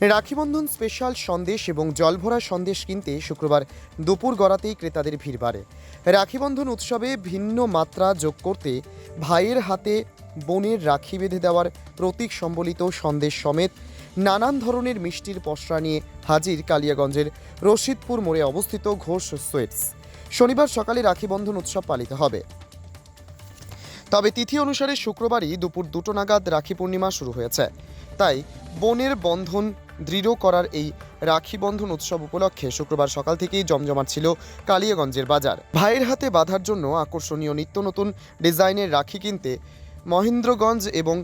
Rakhi Bandhan special Sandesh এবং জলভরা সন্দেশ কিনতে শুক্রবার দুপুর গড়াতেই ক্রেতাদের ভিড় বাড়ে। রাখিবন্ধন উৎসবে ভিন্ন মাত্রা যোগ করতে ভাইয়ের হাতে বোনের রাখি বেঁধে দেওয়ার প্রতীক সম্বলিত সন্দেশ সমেত নানান ধরনের মিষ্টির পসরা নিয়ে হাজির কালিয়াগঞ্জের রশিদপুর মোড়ে অবস্থিত ঘোষ সুইটস শনিবার সকালে রাখিবন্ধন উৎসব পালিত হবে। তবে তিথি অনুসারে শুক্রবারই দুপুর দুটো নাগাদ রাখি পূর্ণিমা শুরু হয়েছে। তাই বনের বন্ধন দৃঢ় করার এই রাখি বন্ধন উৎসব উপলক্ষে শুক্রবার সকাল থেকেই জমজমাট ছিল কালিয়াগঞ্জের বাজার। ভাইয়ের হাতে বাঁধার জন্য আকর্ষণীয় নিত্য নতুন ডিজাইনের রাখি কিনতে মহেন্দ্রগঞ্জ এবং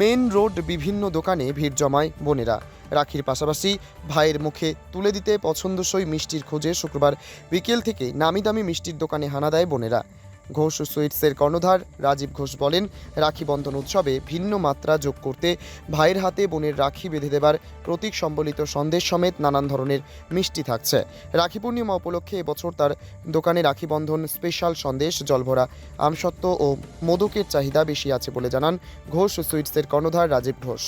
মেন রোড বিভিন্ন দোকানে ভিড় জমায় বোনেরা। রাখির পাশাপাশি ভাইয়ের মুখে তুলে দিতে পছন্দসই মিষ্টির খোঁজে শুক্রবার বিকেল থেকে নামি দামি মিষ্টির দোকানে হানা দেয় বোনেরা। ঘোষ সুইটসের কর্ণধার রাজীব ঘোষ বলেন রাখি বন্ধন উৎসবে ভিন্ন মাত্রা যোগ করতে ভাইয়ের হাতে বোনের রাখি বেঁধে দেবার প্রতীক সম্বলিত সন্দেশ সমেত নানান ধরনের মিষ্টি থাকছে। রাখি পূর্ণিমা উপলক্ষে এবছর তার দোকানে রাখি বন্ধন স্পেশাল সন্দেশ জলভরা আমসত্ত্ব ও মোদকের চাহিদা বেশি আছে বলে জানান ঘোষ সুইটসের কর্ণধার রাজীব ঘোষ।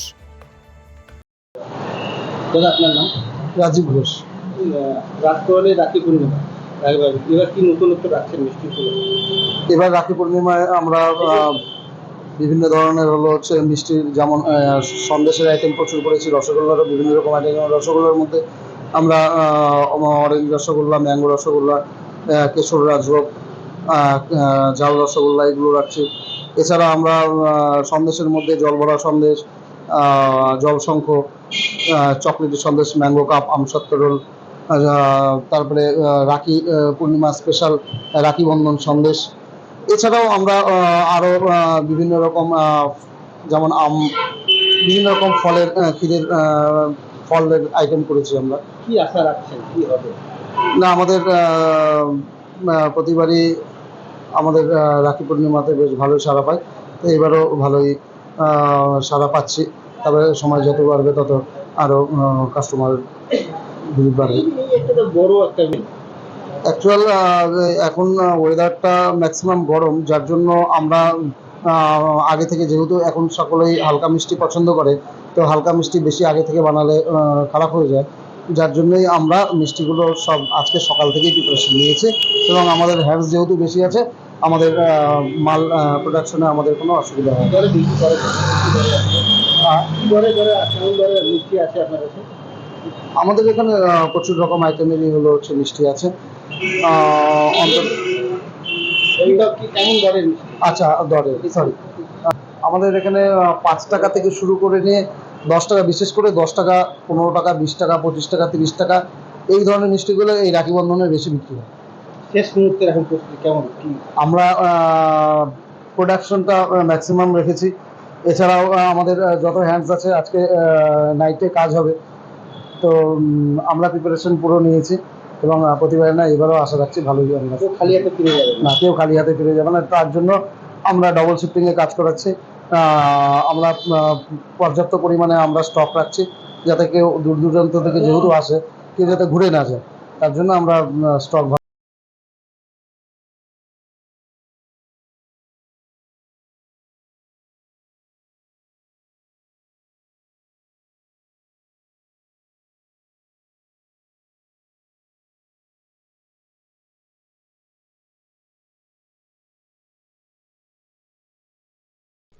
দাদা আপনার নাম? রাজীব ঘোষ। আহ, রাত করলে রাখি পূর্ণিমা। এবার কি মিষ্টি এবার রাখি পূর্ণিমায় আমরা বিভিন্ন ধরনের হলো হচ্ছে মিষ্টির যেমন সন্দেশের আইটেম প্রচুর করেছি রসগোল্লারও বিভিন্ন রকম আইটেম রসগোল্লার মধ্যে আমরা অরেঞ্জ রসগোল্লা ম্যাঙ্গো রসগোল্লা কেশর রাজভোগ আহ, রসগোল্লা এগুলো রাখছি। এছাড়া আমরা সন্দেশের মধ্যে জলভরা সন্দেশ জলশঙ্খ চকলেটের সন্দেশ ম্যাঙ্গো কাপ আমসত্ত্ব রোল তারপরে রাখি পূর্ণিমা স্পেশাল রাখি বন্ধন সন্দেশ। এছাড়াও আমরা আরও বিভিন্ন রকম যেমন আম বিভিন্ন রকম ফলের ক্ষীরের ফলের আইটেম করেছি আমরা। কি আশা রাখছেন? কি হবে? না আমাদের প্রতিবারই আমাদের রাখি পূর্ণিমাতে বেশ ভালোই সাড়া পাই তো এবারও ভালোই সাড়া পাচ্ছি। তবে সময় যত বাড়বে তত আরও কাস্টমার অ্যাকচুয়াল এখন ওয়েদারটা ম্যাক্সিমাম গরম যার জন্য আমরা আগে থেকে যেহেতু এখন সকলেই হালকা মিষ্টি পছন্দ করে তো হালকা মিষ্টি বেশি আগে থেকে বানালে খারাপ হয়ে যায়। যার জন্যই আমরা মিষ্টিগুলো সব আজকে সকাল থেকেই প্রিপারেশন নিয়েছি এবং আমাদের হ্যান্ডস যেহেতু বেশি আছে আমাদের মাল প্রোডাকশনে আমাদের কোনো অসুবিধা হয় আমাদের এখানে প্রচুর রকম আইটেমেরই হলো হচ্ছে মিষ্টি আছে। আচ্ছা দরে সরি আমাদের এখানে পাঁচ টাকা থেকে শুরু করে নিয়ে দশ টাকা বিশেষ করে দশ টাকা পনেরো টাকা বিশ টাকা পঁচিশ টাকা তিরিশ টাকা এই ধরনের মিষ্টিগুলো এই রাখি বন্ধনের বেশি বিক্রি হয়। শেষ মুহূর্তে এখন প্রস্তুতি কেমন? আমরা প্রোডাকশনটা ম্যাক্সিমাম রেখেছি। এছাড়াও আমাদের যত হ্যান্ডস আছে আজকে নাইটে কাজ হবে। তো আমরা প্রিপারেশন পুরো নিয়েছি এবং প্রতিবার না এবারও আশা রাখছি ভালোই আমরা খালি হাতে ফিরে যাবে না? কেউ খালি হাতে ফিরে যাবে না। তার জন্য আমরা ডবল শিফটিংয়ে কাজ করাচ্ছি। আমরা পর্যাপ্ত পরিমাণে আমরা স্টক রাখছি যাতে কেউ দূর দূরান্ত থেকে যেহেতু আসে কেউ যাতে ঘুরে না যায়। তার জন্য আমরা স্টক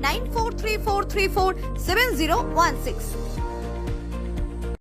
9434347016.